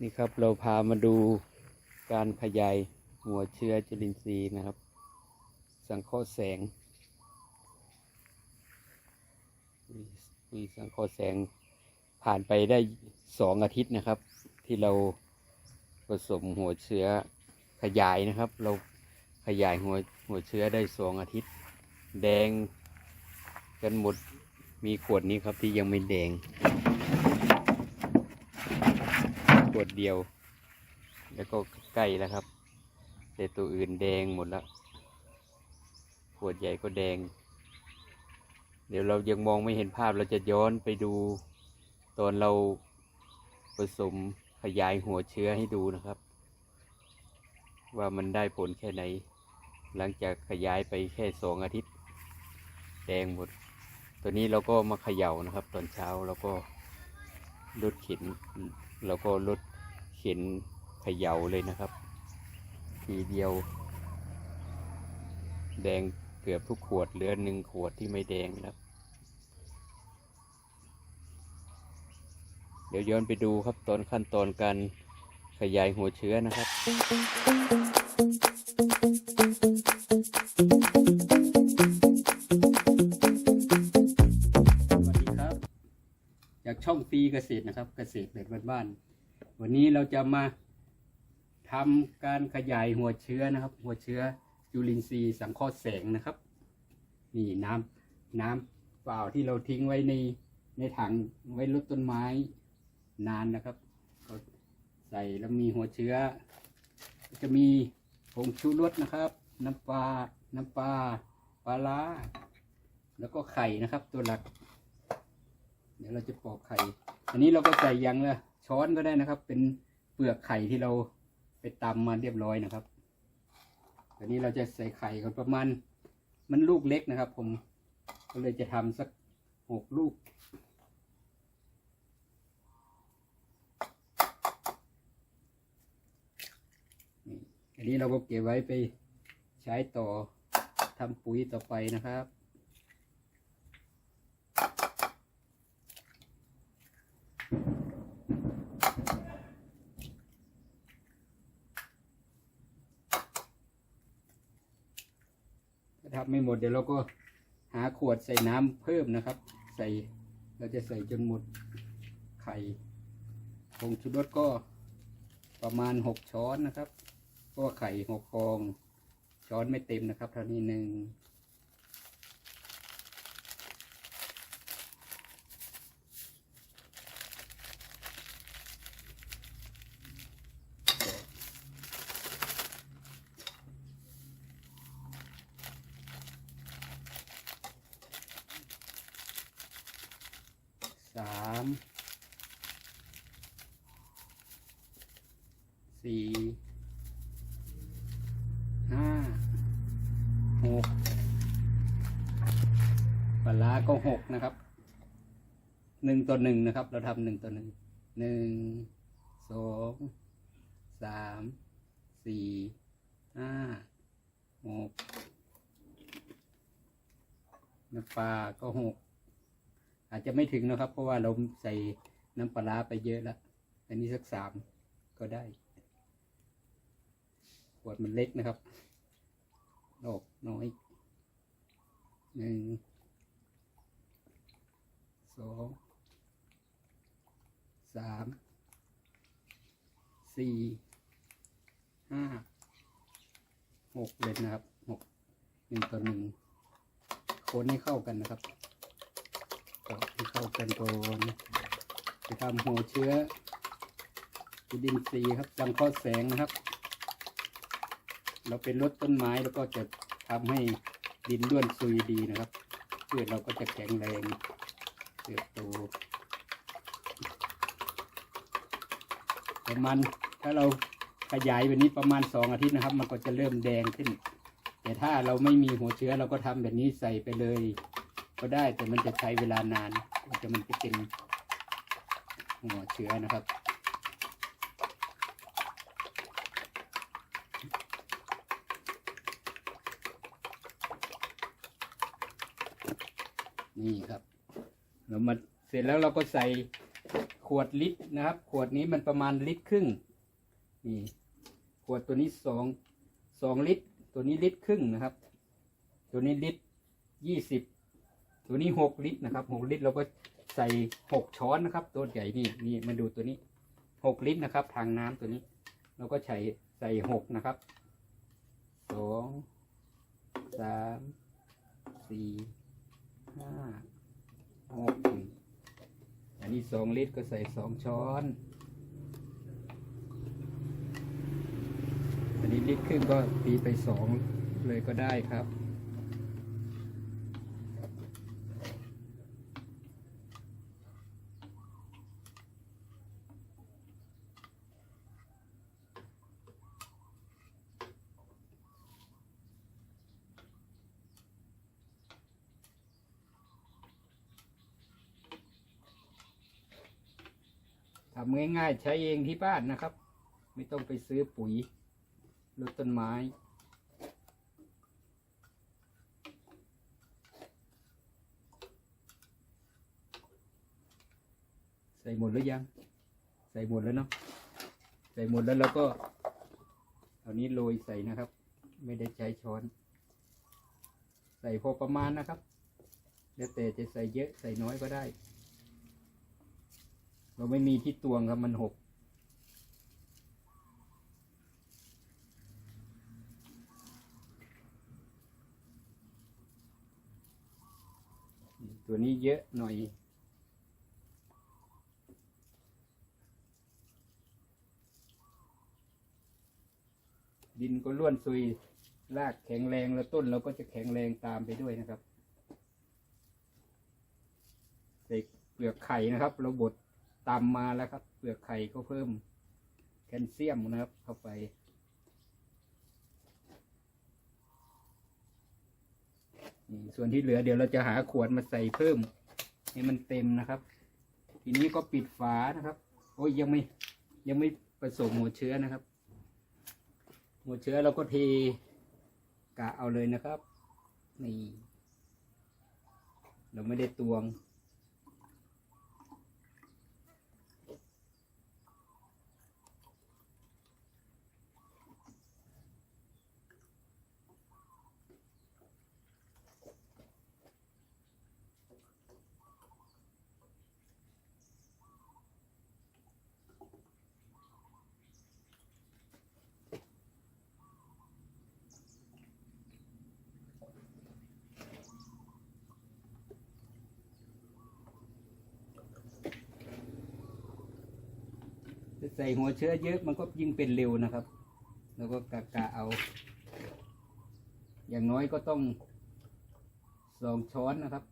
นี่ครับเราพามาดูการขยายหัวเชื้อจุลินทรีย์นะครับ สังเคราะห์แสงมีสังเคราะห์แสงผ่านไปได้สองอาทิตย์นะครับ ที่เราผสมหัวเชื้อขยายนะครับ เราขยายหัวหัวเชื้อได้สองอาทิตย์ แดงกันหมดมีขวดนี้ครับที่ยังไม่แดง ขวดเดียว แล้วก็ใกล้แล้วครับแต่ตัวอื่นแดงหมดแล้วขวดใหญ่ก็แดง เดี๋ยวเรายังมองไม่เห็นภาพเราจะย้อนไปดู ตอนเราผสมขยายหัวเชื้อให้ดูนะครับ ว่ามันได้ผลแค่ไหน หลังจากขยายไปแค่สองอาทิตย์ แดงหมด ตัวนี้เราก็มาเขย่านะครับ ตอนเช้าเราก็ลดข็น เราก็ลดเข็นเขย่าเลยนะครับ ทีเดียว แดงเกือบทุกขวดเหลือหนึ่งขวดที่ไม่แดงนะครับเดี๋ยวย้อนไปดูครับตอนขั้นตอนการขยายหัวเชื้อนะครับ ฟรีเกษตรนะครับ เกษตรแบบบ้านๆวันนี้เราจะมาทำการขยายหัวเชื้อนะครับ หัวเชื้อจุลินทรีย์สังเคราะห์แสงนะครับ นี่น้ำน้ำเปล่าที่เราทิ้งไว้ในในถังไว้ลดต้นไม้นานนะครับก็ใส่แล้วมีหัวเชื้อ จะมีผงชูรสนะครับ น้ำปลาน้ำปลาปลาร้าแล้วก็ไข่นะครับ ตัวหลัก เดี๋ยวเราจะปอกไข่ อันนี้เราก็ใส่ยังละช้อนก็ได้นะครับ เป็นเปลือกไข่ที่เราไปตำมาเรียบร้อยนะครับอันนี้เราจะใส่ไข่กันประมาณ มันลูกเล็กนะครับ ผมก็เลยจะทำสักหกลูกอันนี้เราก็เก็บไว้ไปใช้ต่อทำปุ๋ยต่อไปนะครับ ถ้าทำไม่หมดเดี๋ยวเราก็หาขวดใส่น้ำเพิ่มนะครับ ใส่เราจะใส่จนหมดไข่ผงชูรสก็ประมาณหกช้อนนะครับ ก็ไข่หกฟอง ช้อนไม่เต็มนะครับเท่านี้หนึ่ง สามสี่ห้าหกปลาก็หกนะครับหนึ่งต่อหนึ่งนะครับ เราทำหนึ่งต่อหนึ่งหนึ่งสองสามสี่ห้าหกปลาก็หก อาจจะไม่ถึงนะครับ เพราะว่าเราใส่น้ำปลาร้าไปเยอะแล้ว อันนี้สักสามก็ได้ขวดมันเล็กนะครับดอกน้อยหนึ่งสองสามสี่ห้าหกเลยนะครับหกหนึ่งต่อหนึ่งคนให้เข้ากันนะครับ ก็ให้เข้ากันก่อนจะทำหัวเชื้อจุลินทรีย์ครับสังเคราะห์แสงนะครับ เราเป็นรดต้นไม้แล้วก็จะทำให้ดินด้วนซุยดีนะครับพืชเราก็จะแข็งแรงเติบโตประมาณถ้าเราขยายแบบนี้ประมาณสองอาทิตย์นะครับ มันก็จะเริ่มแดงขึ้น แต่ถ้าเราไม่มีหัวเชื้อเราก็ทำแบบนี้ใส่ไปเลย ก็ได้แต่มันจะใช้เวลานานกว่าจะมันจะเป็นหัวเชื้อนะครับนี่ครับเรามาเสร็จแล้วเราก็ใส่ขวดลิตรนะครับ ขวดนี้มันประมาณลิตรครึ่งนี่ขวดตัวนี้สองสองลิตร ตัวนี้ลิตรครึ่งนะครับ ตัวนี้ลิตรยี่สิบ ตัวนี้หกลิตรนะครับหกลิตรเราก็ใส่หกช้อนนะครับ ตัวใหญ่นี่นี่มาดูตัวนี้หกลิตรนะครับ ทางน้ำตัวนี้ เราก็ใส่ใส่หกนะครับสองสามสี่ห้าหกอันนี้สองลิตรก็ใส่สองช้อน อันนี้ลิตรครึ่งก็ตีไปสองเลยก็ได้ครับ ทำง่ายๆ ใช้เองที่บ้านนะครับ ไม่ต้องไปซื้อปุ๋ยลดต้นไม้ใส่หมดหรือยัง ใส่หมดแล้วเนาะ ใส่หมดแล้วเราก็เอานี้โรยใส่นะครับ ไม่ได้ใช้ช้อน ใส่พอประมาณนะครับ แล้วแต่จะใส่เยอะใส่น้อยก็ได้ เราไม่มีที่ตวงครับมันหก ตัวนี้เยอะหน่อยดินก็ร่วนซุยรากแข็งแรงแล้วต้นเราก็จะแข็งแรงตามไปด้วยนะครับใส่เปลือกไข่นะครับ เราบด ตำมาแล้วครับ เปลือกไข่ก็เพิ่มแคลเซียมนะครับ เข้าไปนี่ส่วนที่เหลือเดี๋ยวเราจะหาขวดมาใส่เพิ่ม ให้มันเต็มนะครับ ทีนี้ก็ปิดฝานะครับ โอ้ยยังไม่ยังไม่ผสมหัวเชื้อนะครับ หัวเชื้อเราก็เทกะเอาเลยนะครับ นี่ เราไม่ได้ตวง ใส่หัวเชื้อเยอะมันก็ยิ่งเป็นเร็วนะครับแล้วก็กะกะเอา อย่างน้อยก็ต้องสองช้อนนะครับ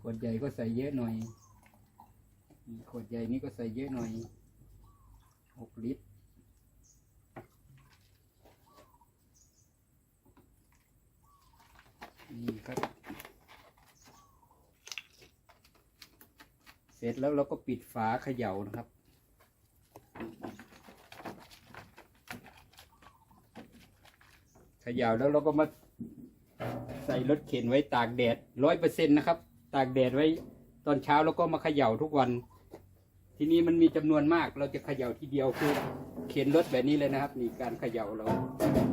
ขวดใหญ่ก็ใส่เยอะหน่อยขวดใหญ่นี้ก็ใส่เยอะหน่อยหกลิตรนี่ครับ เสร็จแล้วเราก็ปิดฝาเขย่านะครับ เขย่าแล้วเราก็มาใส่รถเข็นไว้ตากแดดร้อยเปอร์เซ็นต์นะครับ ตากแดดไว้ตอนเช้าแล้วก็มาเขย่าทุกวัน ทีนี้มันมีจำนวนมาก เราจะเขย่าทีเดียวคือเข็นรถแบบนี้เลยนะครับนี่การเขย่าเรา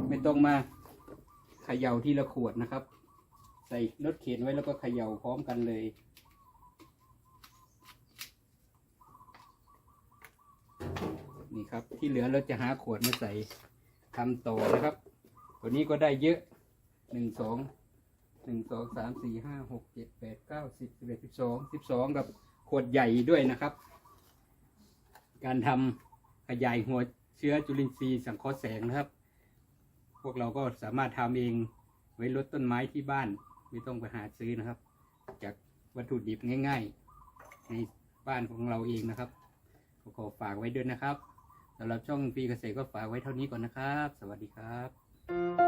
ไม่ต้องมาเขย่าทีละขวดนะครับ ใส่รถเข็นไว้แล้วก็เขย่าพร้อมกันเลย นี่ครับ ที่เหลือเราจะหาขวดมาใส่ทำต่อนะครับ ตัวนี้ก็ได้เยอะหนึ่งสองหนึ่งสองสามสี่ห้าหกเจ็ดแปดเก้าสิบสิบเอ็ดสิบสองสิบสองกับขวดใหญ่ด้วยนะครับ การทำขยายหัวเชื้อจุลินทรีย์สังเคราะห์แสงนะครับ พวกเราก็สามารถทำเองไว้ลดต้นไม้ที่บ้าน ไม่ต้องไปหาซื้อนะครับ จากวัตถุดิบง่าย ๆ ในบ้านของเราเองนะครับขอฝากไว้ด้วยนะครับ สำหรับช่องปีเกษตรก็ฝากไว้เท่านี้ก่อนนะครับ สวัสดีครับ